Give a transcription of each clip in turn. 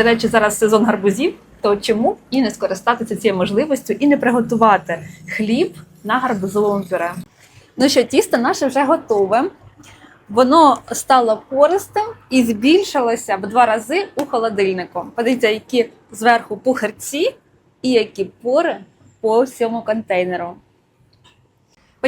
До речі, зараз сезон гарбузів, то чому і не скористатися цією можливістю і не приготувати хліб на гарбузовому пюре. Ну що, тісто наше вже готове. Воно стало пористим і збільшилося в два рази у холодильнику. Подивіться, які зверху пухарці і які пори по всьому контейнеру.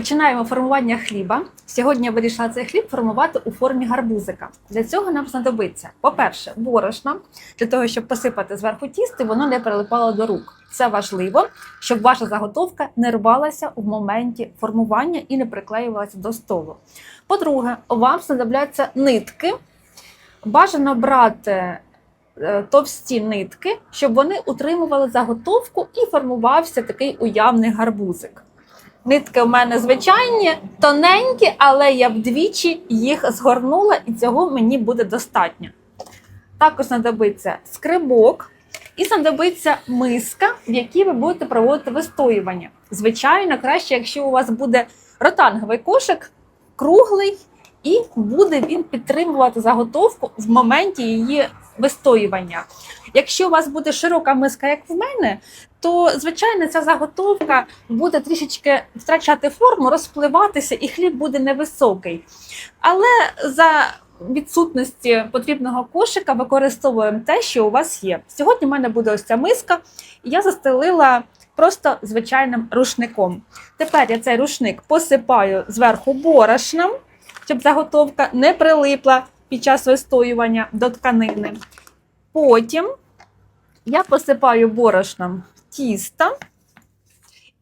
Починаємо формування хліба. Сьогодні я вирішила цей хліб формувати у формі гарбузика. Для цього нам знадобиться, по-перше, борошно, для того, щоб посипати зверху тісто, воно не прилипало до рук. Це важливо, щоб ваша заготовка не рвалася в моменті формування і не приклеювалася до столу. По-друге, вам знадобляться нитки. Бажано брати е, товсті нитки, щоб вони утримували заготовку і формувався такий уявний гарбузик. Нитки в мене звичайні, тоненькі, але я вдвічі їх згорнула, і цього мені буде достатньо. Також знадобиться скрибок і знадобиться миска, в якій ви будете проводити вистоювання. Звичайно, краще, якщо у вас буде ротанговий кошик, круглий, і буде він підтримувати заготовку в моменті її вистоювання. Якщо у вас буде широка миска, як в мене, то звичайно ця заготовка буде трішечки втрачати форму, розпливатися, і хліб буде невисокий. Але за відсутності потрібного кошика використовуємо те, що у вас є. Сьогодні в мене буде ось ця миска, і я застелила просто звичайним рушником. Тепер я цей рушник посипаю зверху борошном, щоб заготовка не прилипла під час вистоювання до тканини. Потім я посипаю борошном тісто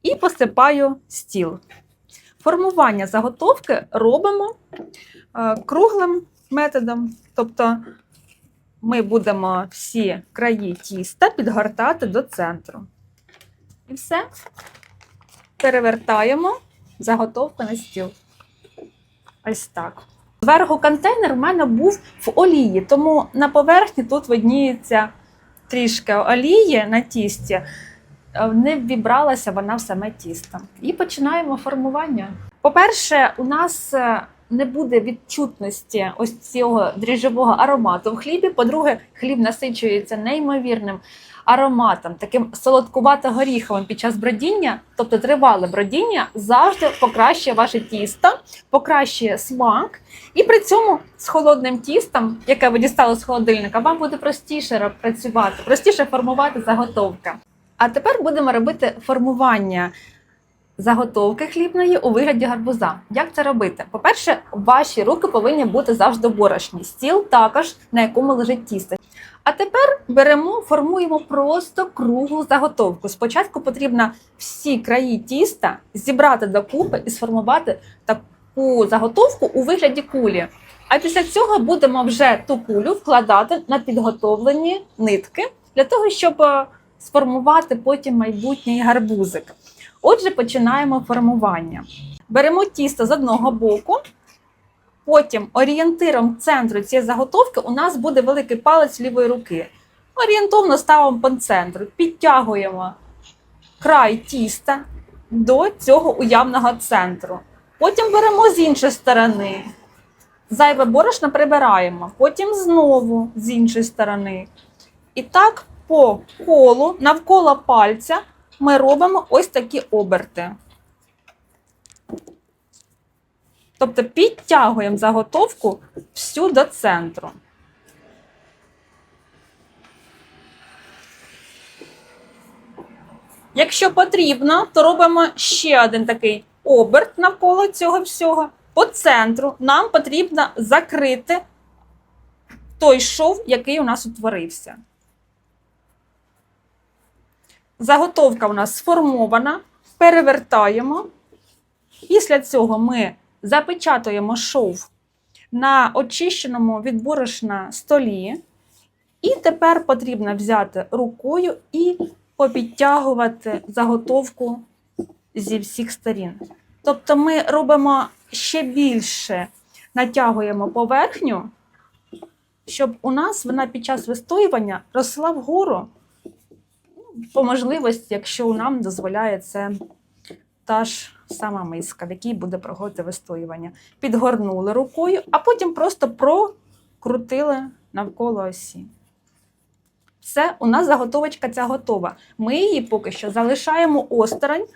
і посипаю стіл. Формування заготовки робимо е, круглим методом. Тобто ми будемо всі краї тіста підгортати до центру. І все. Перевертаємо заготовку на стіл. Ось так. Зверху контейнер в мене був в олії, тому на поверхні тут видніється трішки олії на тісті. Е, Не вібралася вона в саме тісто. І починаємо формування. По-перше, у нас е, не буде відчутності ось цього дріжджового аромату в хлібі. По-друге, хліб насичується неймовірним ароматом, таким солодкувато-горіховим під час бродіння, тобто тривале бродіння, завжди покращує ваше тісто, покращує смак. І при цьому з холодним тістом, яке ви дістали з холодильника, вам буде простіше працювати, простіше формувати заготовки. А тепер будемо робити формування заготовки хлібної у вигляді гарбуза. Як це робити? По-перше, ваші руки повинні бути завжди борошні, стіл також, на якому лежить тісто. А тепер беремо, формуємо просто круглу заготовку. Спочатку потрібно всі краї тіста зібрати докупи і сформувати таку заготовку у вигляді кулі. А після цього будемо вже ту кулю вкладати на підготовлені нитки для того, щоб е, сформувати потім майбутній гарбузик. Отже, починаємо формування. Беремо тісто з одного боку, потім орієнтиром центру цієї заготовки у нас буде великий палець лівої руки. Орієнтовно ставимо по центру, підтягуємо край тіста до цього уявного центру. Потім беремо з іншої сторони. Зайве борошно прибираємо, потім знову з іншої сторони. І так по колу навколо пальця ми робимо ось такі оберти. Тобто підтягуємо заготовку всю до центру. Якщо потрібно, то робимо ще один такий оберт навколо цього всього. По центру нам потрібно закрити той шов, який у нас утворився. Заготовка у нас сформована, перевертаємо. Після цього ми запечатуємо шов на очищеному від борошна столі. І тепер потрібно взяти рукою і попідтягувати заготовку зі всіх сторін. Тобто ми робимо ще більше, натягуємо поверхню, щоб у нас вона під час вистоювання росла вгору по можливості, якщо нам дозволяє це та ж сама миска, в якій буде проходити вистоювання. Підгорнули рукою, а потім просто прокрутили навколо осі. Все, у нас заготовочка ця готова. Ми її поки що залишаємо осторонь,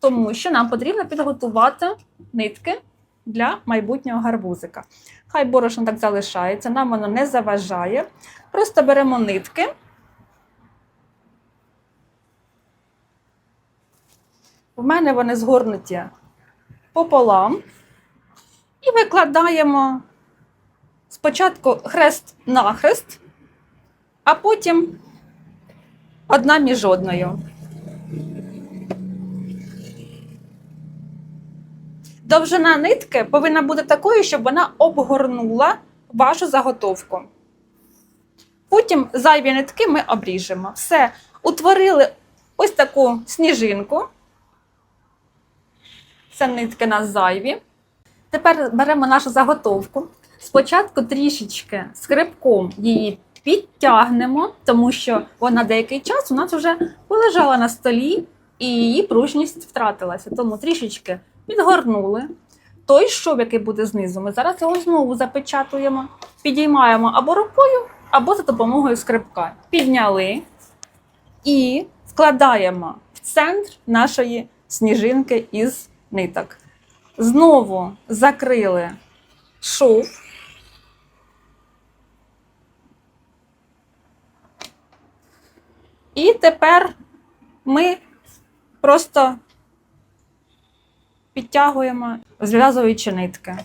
тому що нам потрібно підготувати нитки для майбутнього гарбузика. Хай борошно так залишається, нам воно не заважає. Просто беремо нитки. В мене вони згорнуті пополам. І викладаємо спочатку хрест на хрест, а потім одна між одною. Довжина нитки повинна бути такою, щоб вона обгорнула вашу заготовку. Потім зайві нитки ми обріжемо. Все, утворили ось таку сніжинку. Це нитки у нас зайві. Тепер беремо нашу заготовку. Спочатку трішечки скрипком її підтягнемо, тому що вона деякий час у нас вже полежала на столі і її пружність втратилася. Тому трішечки підгорнули. Той шов, який буде знизу, ми зараз його знову запечатуємо, підіймаємо або рукою, або за допомогою скрипка. Підняли і вкладаємо в центр нашої сніжинки із ниток. Знову закрили шов. І тепер ми просто підтягуємо, зв'язуючи нитки.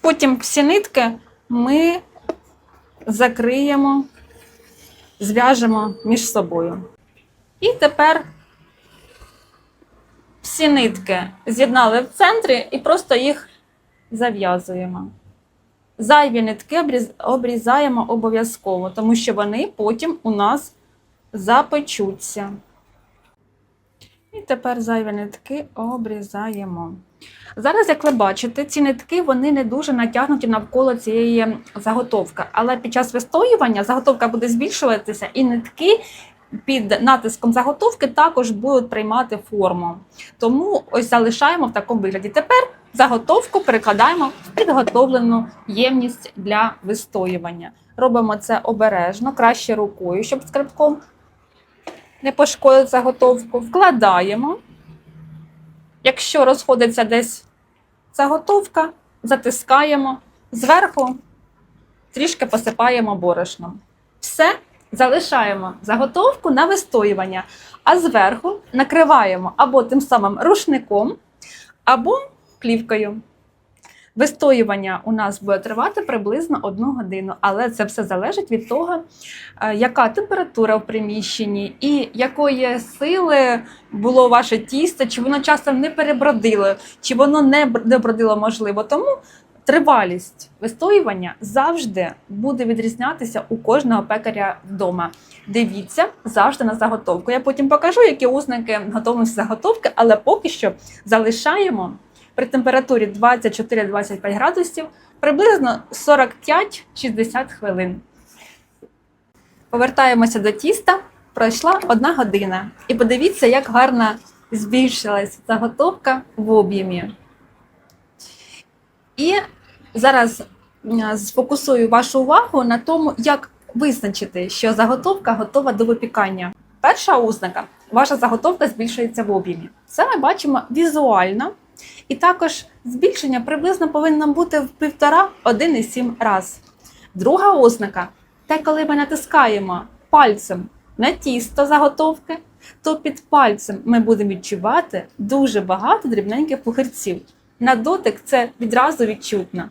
Потім всі нитки ми закриємо, зв'яжемо між собою. І тепер всі нитки з'єднали в центрі і просто їх зав'язуємо. Зайві нитки обрізаємо обов'язково, тому що вони потім у нас запечуться. І тепер зайві нитки обрізаємо. Зараз, як ви бачите, ці нитки вони не дуже натягнуті навколо цієї заготовки. Але під час вистоювання заготовка буде збільшуватися, і нитки під натиском заготовки також будуть приймати форму. Тому ось залишаємо в такому вигляді. Тепер заготовку перекладаємо в підготовлену ємність для вистоювання. Робимо це обережно, краще рукою, щоб скрипком не пошкодити заготовку. Вкладаємо. Якщо розходиться десь заготовка, затискаємо, зверху трішки посипаємо борошном. Все, залишаємо заготовку на вистоювання, а зверху накриваємо або тим самим рушником, або плівкою. Вистоювання у нас буде тривати приблизно одну годину, але це все залежить від того, е, яка температура в приміщенні і якої сили було ваше тісто, чи воно часом не перебродило, чи воно не бр- не бродило можливо. Тому тривалість вистоювання завжди буде відрізнятися у кожного пекаря вдома. Дивіться завжди на заготовку. Я потім покажу, які ознаки готовності заготовки, але поки що залишаємо при температурі 24-25 градусів приблизно 45-60 хвилин. Повертаємося до тіста. Пройшла одна година. І подивіться, як гарно збільшилась заготовка в об'ємі. І зараз сфокусую вашу увагу на тому, як визначити, що заготовка готова до випікання. Перша ознака ваша заготовка збільшується в об'ємі. Це ми бачимо візуально. І також збільшення приблизно повинно бути в 1,5-1,7 раз. Друга ознака те, коли ми натискаємо пальцем на тісто заготовки, то під пальцем ми будемо відчувати дуже багато дрібненьких пухирців. На дотик це відразу відчутно.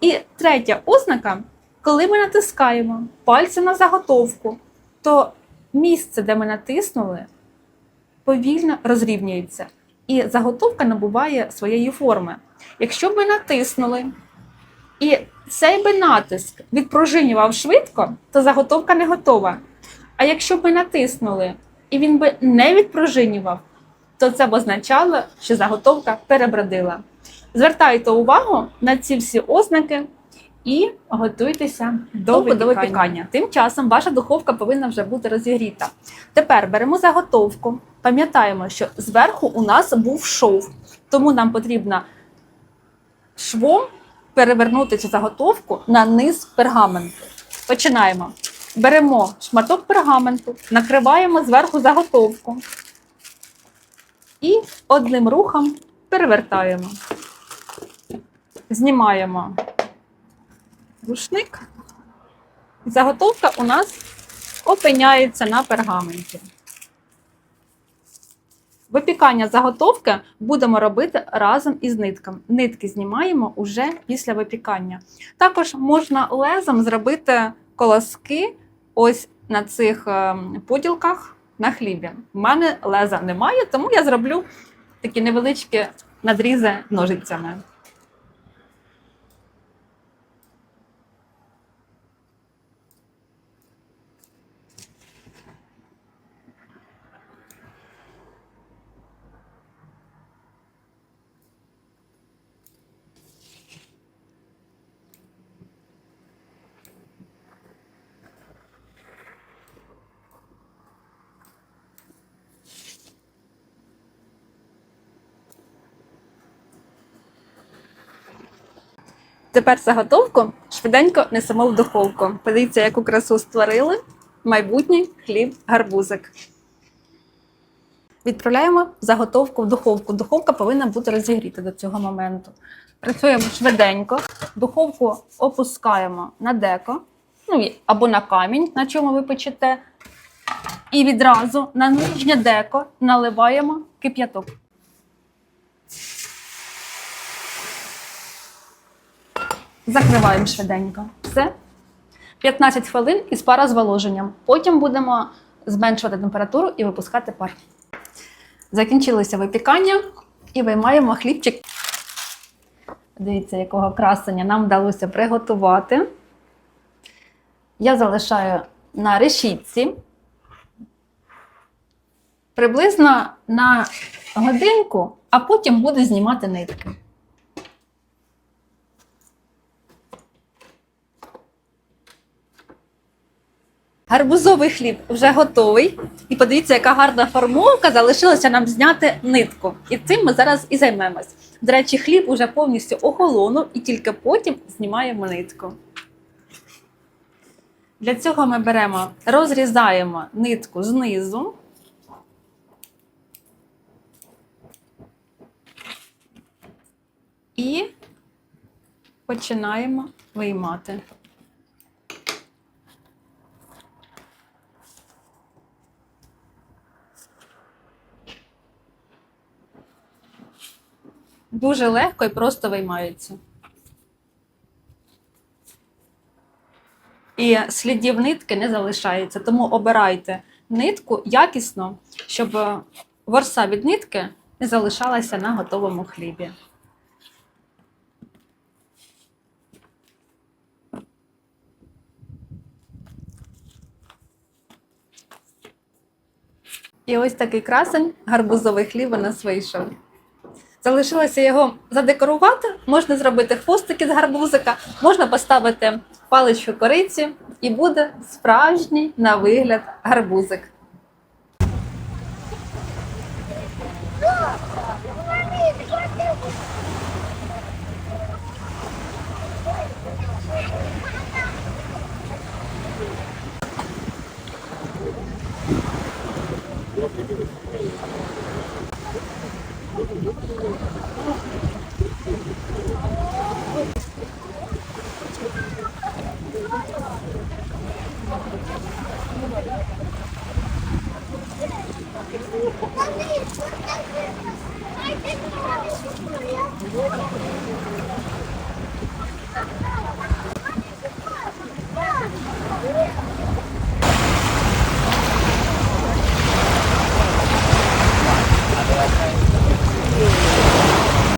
І третя ознака, коли ми натискаємо пальцем на заготовку, то місце, де ми натиснули, повільно розрівнюється. І заготовка набуває своєї форми. Якщо б ми натиснули, і цей би натиск відпружинював швидко, то заготовка не готова. А якщо б ми натиснули і він би не відпружинював, то це б означало, що заготовка перебродила. Звертайте увагу на ці всі ознаки і готуйтеся до Тобто випікання. Тим часом ваша духовка повинна вже бути розігріта. Тепер беремо заготовку. Пам'ятаємо, що зверху у нас був шов, тому нам потрібно швом перевернути цю заготовку на низ пергаменту. Починаємо. Беремо шматок пергаменту, накриваємо зверху заготовку і одним рухом перевертаємо. Знімаємо рушник. Заготовка у нас опиняється на пергаменті. Випікання заготовки будемо робити разом із нитками. Нитки знімаємо уже після випікання. Також можна лезом зробити колоски ось на цих ем, поділках на хлібі. У мене леза немає, тому я зроблю такі невеличкі надрізи ножицями. Тепер заготовку швиденько несемо в духовку. Подивіться, яку красу створили майбутній хліб гарбузик. Відправляємо заготовку в духовку. Духовка повинна бути розігріта до цього моменту. Працюємо швиденько, духовку опускаємо на деко ну, або на камінь, на чому ви печете. І відразу на нижнє деко наливаємо кип'яток. Закриваємо швиденько. Все. 15 хвилин із парозволоженням. Потім будемо зменшувати температуру і випускати пар. Закінчилося випікання і виймаємо хлібчик. Дивіться, якого красення нам вдалося приготувати. Я залишаю на решітці. Приблизно на годинку, а потім буду знімати нитки. Гарбузовий хліб вже готовий. І подивіться, яка гарна формовка. Залишилося нам зняти нитку. І цим ми зараз і займемось. До речі, хліб уже повністю охолонув і тільки потім знімаємо нитку. Для цього ми беремо, розрізаємо нитку знизу. І починаємо виймати. Дуже легко і просто виймаються. І слідів нитки не залишається, тому обирайте нитку якісно, щоб е, ворса від нитки не залишалася на готовому хлібі. І ось такий красень гарбузовий хліб у нас вийшов. Залишилося його задекорувати. Можна зробити хвостики з гарбузика, можна поставити паличку кориці, і буде справжній на вигляд гарбузик. Thank you. よろしくお願いします。